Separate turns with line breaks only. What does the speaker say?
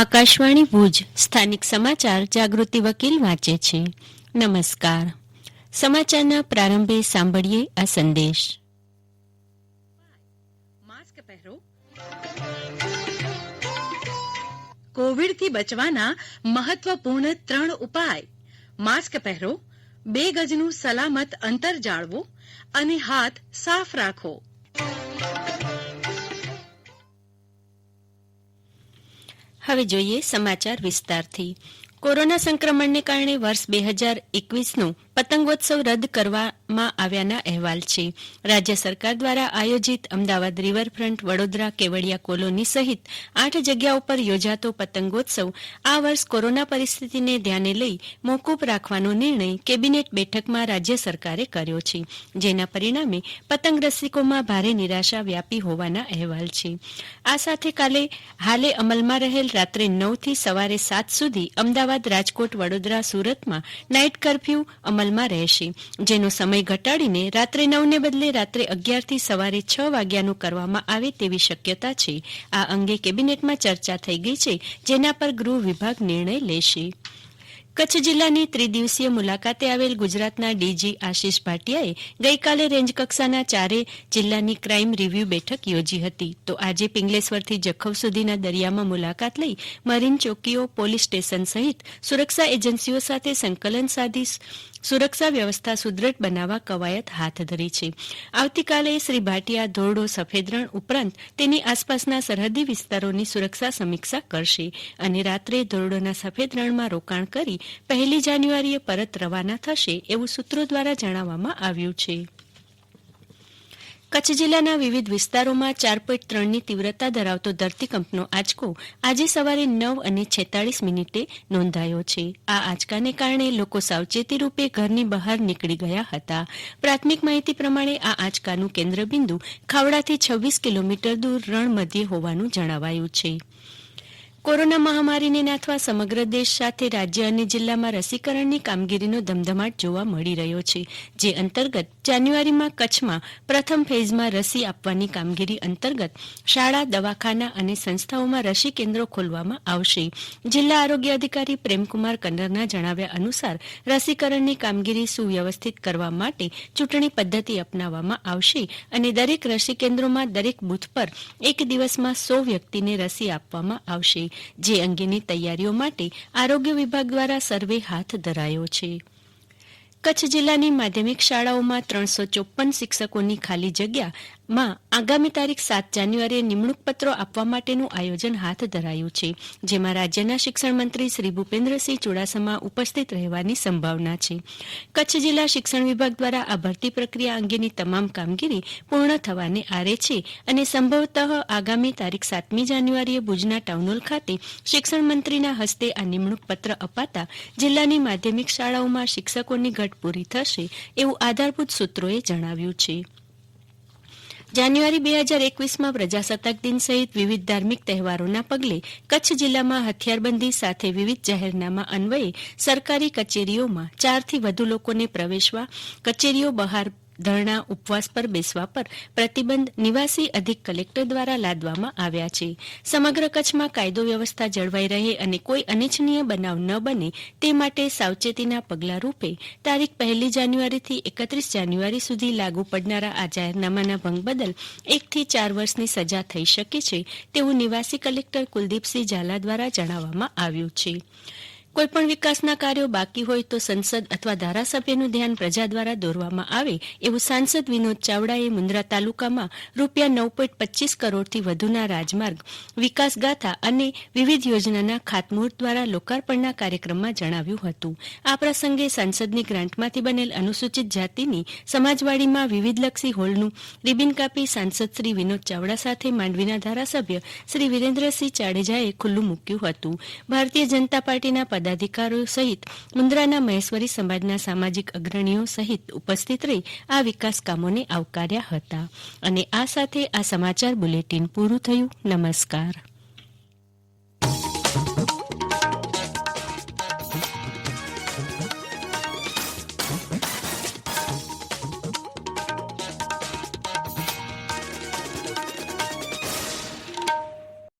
આકાશવાણી ભુજ સ્થાનિક સમાચાર જાગૃતિ વકીલ વાંચે છે. નમસ્કાર. સમાચારના પ્રારંભે સાંભળીએ આ સંદેશ.
માસ્ક પહેરો. કોવિડથી બચવાના મહત્વપૂર્ણ ત્રણ ઉપાય. માસ્ક પહેરો, બે ગજનું સલામત અંતર જાળવો અને હાથ સાફ રાખો.
હવે જોઈએ સમાચાર વિસ્તારથી. કોરોના સંક્રમણને કારણે વર્ષ બે હજાર એકવીસનો પતંગોત્સવ રદ કરવામાં આવ્યાના અહેવાલ છે. રાજ્ય સરકાર દ્વારા આયોજિત અમદાવાદ રિવરફ્રન્ટ વડોદરા કેવડિયા કોલોની સહિત આઠ જગ્યા ઉપર યોજાતો પતંગોત્સવ આ વર્ષ કોરોના પરિસ્થિતિને ધ્યાને લઈ મોકૂફ રાખવાનો નિર્ણય કેબિનેટ બેઠકમાં રાજ્ય સરકારે કર્યો છે. જેના પરિણામે પતંગ રસિકોમાં ભારે નિરાશા વ્યાપી હોવાના અહેવાલ છે. આ સાથે કાલે હાલે અમલમાં રહેલ રાત્રે નવથી સવારે સાત સુધી અમદાવાદ રાજકોટ વડોદરા સુરતમાં નાઇટ કરફ્યુ અમલમાં રહેશે. જેનો સમય ઘટાડીને રાત્રે નવને બદલે રાત્રે અગિયારથી સવારે છ વાગ્યાનું કરવામાં આવે તેવી શક્યતા છે. આ અંગે કેબિનેટમાં ચર્ચા થઈ ગઈ છે, જેના પર ગૃહ વિભાગ નિર્ણય લેશે. કચ્છ જિલ્લાની ત્રિદિવસીય મુલાકાતે આવેલ ગુજરાતના ડીજી આશિષ ભાટિયાએ ગઈકાલે રેન્જ કક્ષાના ચારે જિલ્લાની ક્રાઇમ રિવ્યુ બેઠક યોજી હતી. તો આજે પિંગલેશ્વરથી જખૌ સુધીના દરિયામાં મુલાકાત લઈ મરીન ચોકીઓ, પોલીસ સ્ટેશન સહિત સુરક્ષા એજન્સીઓ સાથે સંકલન સાધી સુરક્ષા વ્યવસ્થા સુદ્રઢ બનાવવા કવાયત હાથ ધરી છે. આવતીકાલે શ્રી ભાટિયા ધોરડો સફેદ રણ ઉપરાંત તેની આસપાસના સરહદી વિસ્તારોની સુરક્ષા સમીક્ષા કરશે અને રાત્રે ધોરડોના સફેદ રણમાં રોકાણ કરી પહેલી જાન્યુઆરીએ પરત રવાના થશે એવું સૂત્રો દ્વારા જણાવવામાં આવ્યું છે. કચ્છ જિલ્લાના વિવિધ વિસ્તારોમાં ચાર પોઈન્ટ ત્રણની તીવ્રતા ધરાવતો ધરતીકંપનો આંચકો આજે સવારે નવ અને છેતાળીસ મિનિટે નોંધાયો છે. આ આંચકાને કારણે લોકો સાવચેતી રૂપે ઘરની બહાર નીકળી ગયા હતા. પ્રાથમિક માહિતી પ્રમાણે આ આંચકાનું કેન્દ્રબિંદુ ખાવડાથી છવ્વીસ કિલોમીટર દૂર રણ મધ્યે હોવાનું જણાવાયું છે. કોરોના મહામારીને નાથવા સમગ્ર દેશ સાથે રાજ્ય અને જિલ્લામાં રસીકરણની કામગીરીનો ધમધમાટ જોવા મળી રહ્યો છે, જે અંતર્ગત જાન્યુઆરીમાં કચ્છમાં પ્રથમ ફેઝમાં રસી આપવાની કામગીરી અંતર્ગત શાળા, દવાખાના અને સંસ્થાઓમાં રસી કેન્દ્રો ખોલવામાં આવશે. જિલ્લા આરોગ્ય અધિકારી પ્રેમકુમાર કન્નરના જણાવ્યા અનુસાર, રસીકરણની કામગીરી સુવ્યવસ્થિત કરવા માટે ચૂંટણી પદ્ધતિ અપનાવવામાં આવશે અને દરેક રસી કેન્દ્રોમાં દરેક બુથ પર એક દિવસમાં સો વ્યક્તિને રસી આપવામાં આવશે. જે અંગેની તૈયારીઓ માટે આરોગ્ય વિભાગ દ્વારા સર્વે હાથ ધરાયો છે. કચ્છ જિલ્લાની માધ્યમિક શાળાઓમાં ત્રણસો ચોપન શિક્ષકોની ખાલી જગ્યામાં આગામી તારીખ સાત જાન્યુઆરીએ નિમણૂક પત્રો આપવા માટેનું આયોજન હાથ ધરાયું છે, જેમાં રાજ્યના શિક્ષણમંત્રી શ્રી ભૂપેન્દ્રસિંહ ચુડાસમા ઉપસ્થિત રહેવાની સંભાવના છે. કચ્છ જિલ્લા શિક્ષણ વિભાગ દ્વારા આ ભરતી પ્રક્રિયા અંગેની તમામ કામગીરી પૂર્ણ થવાને આરે છે અને સંભવતઃ આગામી તારીખ સાતમી જાન્યુઆરીએ ભુજના ટાઉનહોલ ખાતે શિક્ષણમંત્રીના હસ્તે આ નિમણૂક પત્ર અપાતા જિલ્લાની માધ્યમિક શાળાઓમાં શિક્ષકોની ઘટ પૂરી થશે એવું આધારભૂત સૂત્રોએ જણાવ્યું છે. જાન્યુઆરી બે હજાર એકવીસમાં પ્રજાસત્તાક દિન સહિત વિવિધ ધાર્મિક તહેવારોના પગલે કચ્છ જિલ્લામાં હથિયારબંધી સાથે વિવિધ જાહેરનામા અન્વયે સરકારી કચેરીઓમાં ચારથી વધુ લોકોને પ્રવેશવા, કચેરીઓ બહાર ધરણા ઉપવાસ પર બેસવા પર પ્રતિબંધ નિવાસી અધિક કલેક્ટર દ્વારા લાદવામાં આવ્યા છે. સમગ્ર કચ્છમાં કાયદો વ્યવસ્થા જળવાઈ રહે અને કોઈ અનિચ્છનીય બનાવ ન બને તે માટે સાવચેતીના પગલા રૂપે તારીખ પહેલી જાન્યુઆરીથી એકત્રીસ જાન્યુઆરી સુધી લાગુ પડનારા આ જાહેરનામાના ભંગ બદલ એકથી ચાર વર્ષની સજા થઈ શકે છે તેવું નિવાસી કલેક્ટર કુલદીપસિંહ ઝાલા દ્વારા જણાવવામાં આવ્યું છે. કોઈપણ વિકાસના કાર્યો બાકી હોય તો સંસદ અથવા ધારાસભ્યનું ધ્યાન પ્રજા દ્વારા દોરવામાં આવે એવું સાંસદ વિનોદ ચાવડાએ મુન્દ્રા તાલુકામાં રૂપિયા નવ પોઈન્ટ પચીસ કરોડથી વધુના રાજમાર્ગ, વિકાસગાથા અને વિવિધ યોજનાના ખાતમુહૂર્ત દ્વારા લોકાર્પણના કાર્યક્રમમાં જણાવ્યું હતું. આ પ્રસંગે સાંસદની ગ્રાન્ટમાંથી બનેલ અનુસૂચિત જાતિની સમાજવાડીમાં વિવિધલક્ષી હોલનું રિબિન કાપી સાંસદ શ્રી વિનોદ ચાવડા સાથે માંડવીના ધારાસભ્ય શ્રી વિરેન્દ્રસિંહ જાડેજાએ ખુલ્લું મૂક્યું હતું. ભારતીય જનતા પાર્ટીના પદાધિકારીઓ સહિત મુન્દ્રાના મહેશ્વરી સમાજના સામાજિક અગ્રણીઓ સહિત ઉપસ્થિત રહી આ વિકાસ કામોને આવકાર્યા હતા. અને આ સાથે આ સમાચાર બુલેટિન પૂરું થયું. નમસ્કાર.